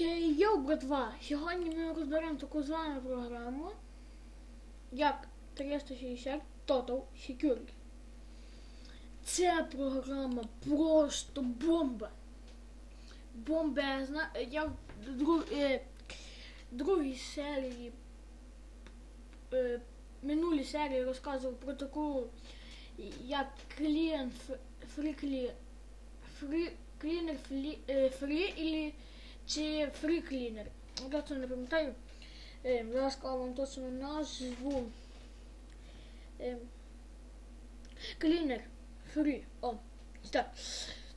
Йоу, братва! Сьогодні ми розберемо таку звану програму, як 360 Total Security. Ця програма просто бомба. Бомбезна. Я в друг, е, другій серії, е, минулій серії розказував про таку, як клієнт фрі фрі клінер фрі, е, фрі или чи фрі клінер. Точно не пам'ятаю. Е, зараз скажу вам точно назву. Е, клінер фрі. О, так.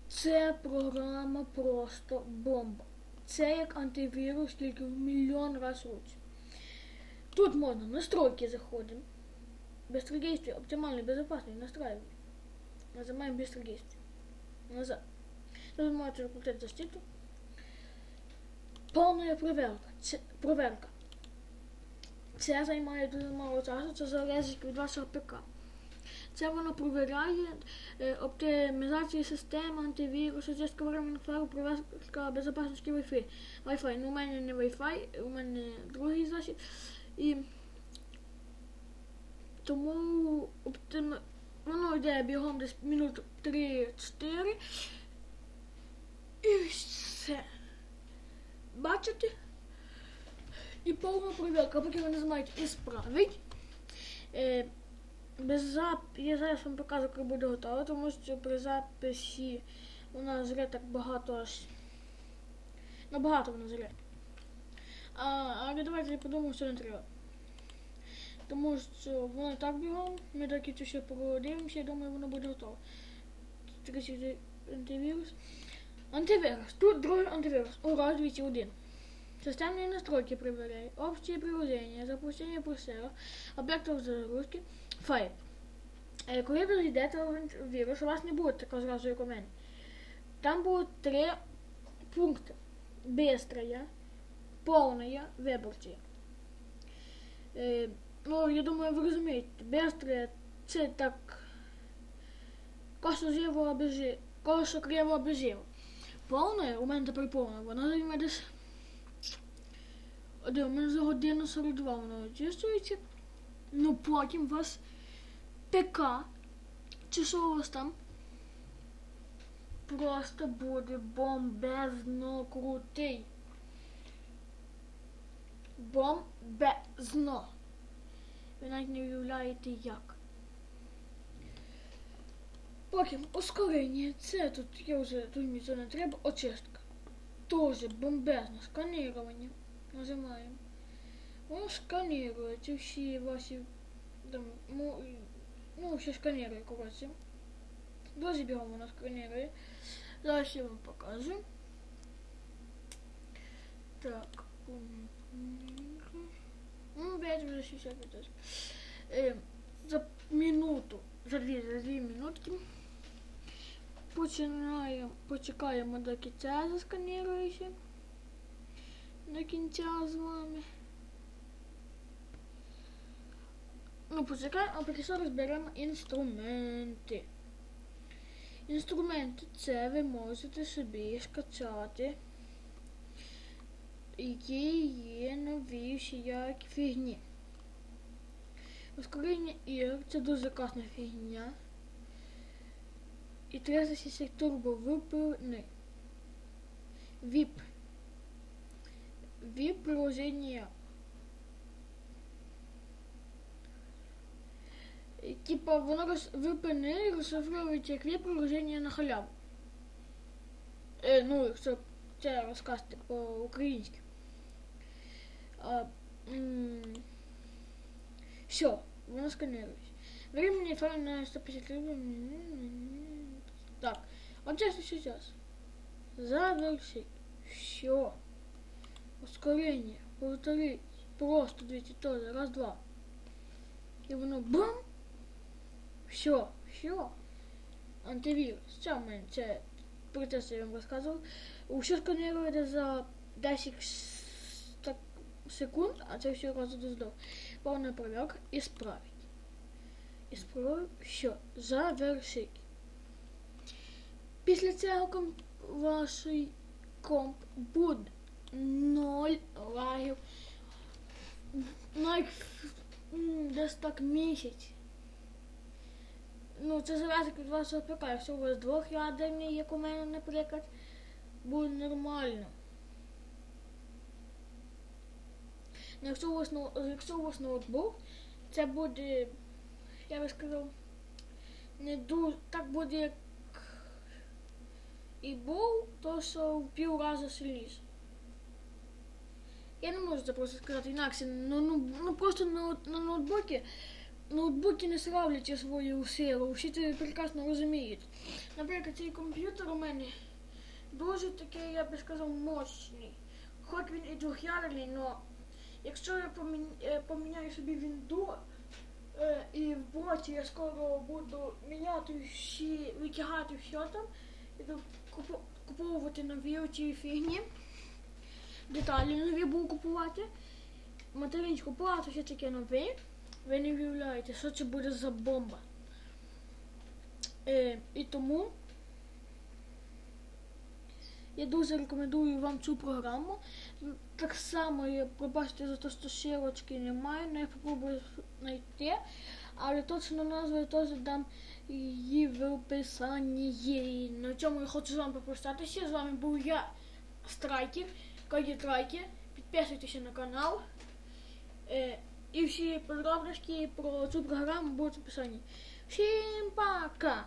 Це програма просто бомба. Це як антивірус, тільки в мільйон разів лучше. Тут можна настройки заходим. Быстродействие, оптимальный, безопасный, настраиваем. Нажимаем быстродействие. Назад. Тут можете закрутити защиту. Повна проверка. Це, проверка. Це займає дуже мало часу, це залежить від вашого ПК. Це воно провіряє е, оптимізацію системи, антивірусу, зв'язку временних фару, проверка безпечності Wi-Fi. Wi-Fi. Ну, у мене не Wi-Fi, у мене другий засіб. І тому оптим... воно йде бігом десь минут 3-4. І все. Бачите? І повна провірка, поки ви нажимаєте «Ісправить». Е, без зап... Я зараз вам покажу, коли буде готово, тому що при записі у нас зре так багато аж. Набагато воно зре. А, але давайте я подумаю, що не треба. Тому що воно так бігом, ми так і ще подивимося, я думаю, воно буде готово. 30 антивірус. Антивірус. Тут другий антивірус. Ура, 201. Системные настройки проверяй, общие приложения, запущение просера, об'єктів загрузки, файл. Е, Коли ви зайдете в вірус, у вас не буде такого зразу, як у мене. Там будуть три пункти. Быстрая, повная, виборча. Е, ну, я думаю, ви розумієте, быстрая це так косо зіво обежи, косо криво обеживо. Повна, у мене тепер повна, вона займе десь один, у мене за годину 42 воно очищується. Ну потім вас ПК, чи у вас там? Просто буде бомбезно крутий. Бомбезно. Ви навіть не уявляєте як. Потім ускорення. Це тут я вже мені це не треба. Очистка. Тоже бомбезно. Сканирование. Нажимаем. Он сканирует всі ваші там, ну, ну, все сканирує, коротше. Дуже бігом воно сканирує. Зараз я вам покажу. Так. Ну, опять вже 65. Е, за минуту, за дві, за дві минутки. Починаємо, почекаємо до кінця засканірується. До кінця з вами. Ну, почекаємо, а поки що розберемо інструменти. Інструменти це ви можете собі скачати, які є нові всіякі фігні. Ускорення ігор це дуже класна фігня. І 360 турбо випивни. VIP. VIP приложение. Типа воно роз... випини розшифровується як VIP приложення на халяву. Е, ну, якщо це розказати по-українськи. Все, воно сканирується. Времени файл на 150 Так, вот сейчас сейчас. Завершить. Все. Ускорение. Повторить. Просто 200 тоже. Раз, два. И воно бам. Все. Все. Антивірус. Це в мене, це я вам розказував. Все сканирує за 10 секунд, а це все разу до здов. Повна проверка і справить. І все. Завершить. Після цього комп, ваш комп буде м, так місяць. Ну, це залежить від вашого ПК. Якщо у вас двохядерний, як у мене, наприклад, буде нормально. Ну, Якщо у вас, якщо у вас ноутбук, це буде, я би сказав, не дуже, так буде як і був, то що в пів рази сильніше. Я не можу це просто сказати інакше. Ну, ну, ну просто на, на ноутбуці ноутбуки не сравняться свою силу, всі це прекрасно розуміють. Наприклад, цей комп'ютер у мене дуже такий, я би сказав, мощний. Хоч він і двох'ярний, але якщо я е, поміняю собі вінду, е, і в боті я скоро буду міняти всі, витягати все там, іду купу- куповувати нові оці фігні. Деталі нові буду купувати. Материнську плату все таке нове. Ви не уявляєте, що це буде за бомба. Е, і тому я дуже рекомендую вам цю програму. Так само я пробачте за те, що сірочки немає, але я спробую знайти. Але точно назву я теж дам її в описанні. На цьому я хочу з вами попрощатися. З вами був я, Страйкер, Коді лайки, Підписуйтеся на канал. Е, і всі подробності про цю програму будуть в описанні. Всім пока!